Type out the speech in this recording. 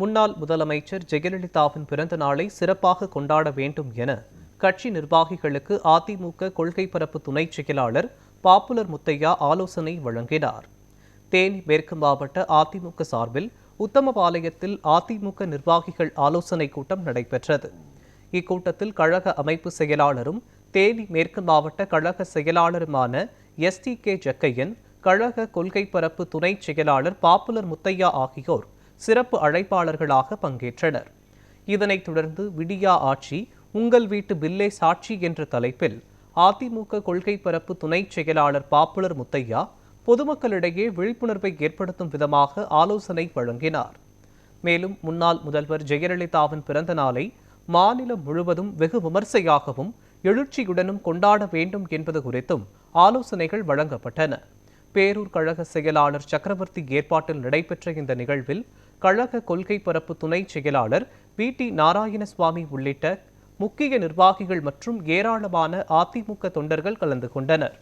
முன்னாள் முதலமைச்சர் ஜெயலலிதாவின் பிறந்த நாளை சிறப்பாக கொண்டாட வேண்டும் என கட்சி நிர்வாகிகளுக்கு அதிமுக கொள்கை பரப்பு துணைச் செயலாளர் பாப்புலர் முத்தையா ஆலோசனை வழங்கினார். தேனி மேற்கு மாவட்ட அதிமுக சார்பில் உத்தமபாளையத்தில் அதிமுக நிர்வாகிகள் ஆலோசனை கூட்டம் நடைபெற்றது. இக்கூட்டத்தில் கழக அமைப்பு செயலாளரும் தேனி மேற்கு மாவட்ட கழக செயலாளருமான எஸ் டி கே ஜக்கையன் கழக கொள்கை பரப்பு துணைச் செயலாளர் பாப்புலர் முத்தையா ஆகியோர் சிறப்பு அழைப்பாளர்களாக பங்கேற்றனர். இதனைத் தொடர்ந்து விடியா ஆட்சி உங்கள் வீட்டு பில்லே சாட்சி என்ற தலைப்பில் அதிமுக கொள்கை பரப்பு துணைச் செயலாளர் பாப்புலர் முத்தையா பொதுமக்களிடையே விழிப்புணர்வை ஏற்படுத்தும் விதமாக ஆலோசனை வழங்கினார். மேலும் முன்னாள் முதல்வர் ஜெயலலிதாவின் பிறந்த நாளை மாநிலம் முழுவதும் வெகு விமர்சையாகவும் எழுச்சியுடனும் கொண்டாட வேண்டும் என்பது குறித்தும் ஆலோசனைகள் வழங்கப்பட்டன. பேரூர் கழக செயலாளர் சக்கரவர்த்தி ஏற்பாட்டில் நடைபெற்ற இந்த நிகழ்வில் கழக கொள்கை பரப்பு துணை செயலாளர் பி டி நாராயணசுவாமி உள்ளிட்ட முக்கிய நிர்வாகிகள் மற்றும் ஏராளமான அதிமுக தொண்டர்கள் கலந்து கொண்டனர்.